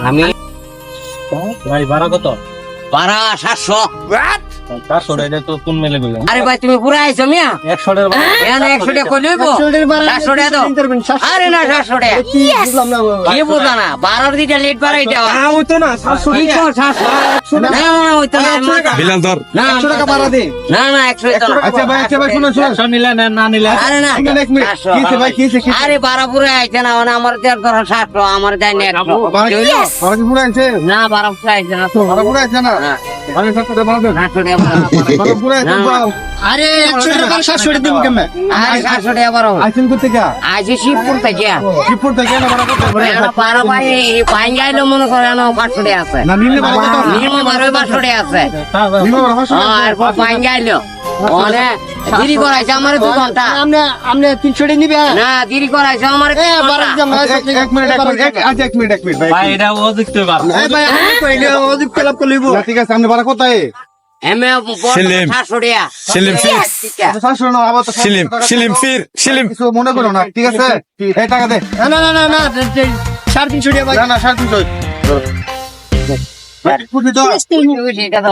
আমি ভাই ভাড়া কত? ভাড়া সাতশো। চারশো টাকা তো কোন মেলে বললেন আরে ভাই তুমি পুরা আইছো মিয়া? একশো টাকা ভাড়া। কেন একশো টাকা কই লইবো? সাতশো টাকা দাও। আরে না সাতশো টাকা। কি বোঝা না? বারোর দিকে লেট বাড়াইতে হয় কি কর সাতশো না না ওই তো না বিলাল ধর। না একশো টাকা বাড়া দে। না না একশো আচ্ছা ভাই আচ্ছা ভাই শুনুন শুনুন। নিলে নেন, না নিলে আরে না এক মিনিট। কি ভাই কি হয়েছে কি হয়েছে? আরে বারো পুরে আইছে না মানে আমার দেড় ধরো সাতশো আমার দেয় না একশো। বারো পুরে আইছে? বারো পুরো বারো পুরো না। আরে একশো টাকা সাতশো টাকা দিব কেমন আরে সাতশো টাকা বারো আইছেন কোথা থেকে আইছে শিবপুর থেকে শিবপুর থেকে না বারো বারো ভাই পাইন গাইলে মনে করে না পাঁচশো টাকা আছে না নিলে বারো কত? নিমো বারো পাঁচশো টাকা আছে নিলে বারো পাঁচশো টাকা? হ্যাঁ, এরপর পাইন গাইলো অনে দেরি করাইছে আমার দু ঘণ্টা আপনি আপনি তিনশো টাকা নিবে? না দেরি করাইছে আমার এ বারো দিলাম, এক- এক মিনিট এক মিনিট এক- এক মিনিট এক মিনিট ভাই ভাই এটা অযুক্ত বার। এ ভাই আপনি কইলে অধিক ক্লাব করে না, ঠিক আছে আপনি বারো কোথায়? M A Selim. সাতশো টাকা। সেলিম ফির সাতশো না আবার তো সেলিম সেলিম ফির সেলিম। কিছু মনে করো না ঠিক আছে? এই টাকা দে। না না না না না যে- যে সাড়ে তিনশো টাকা না না সাড়ে তিনশো। ঠিক আছে।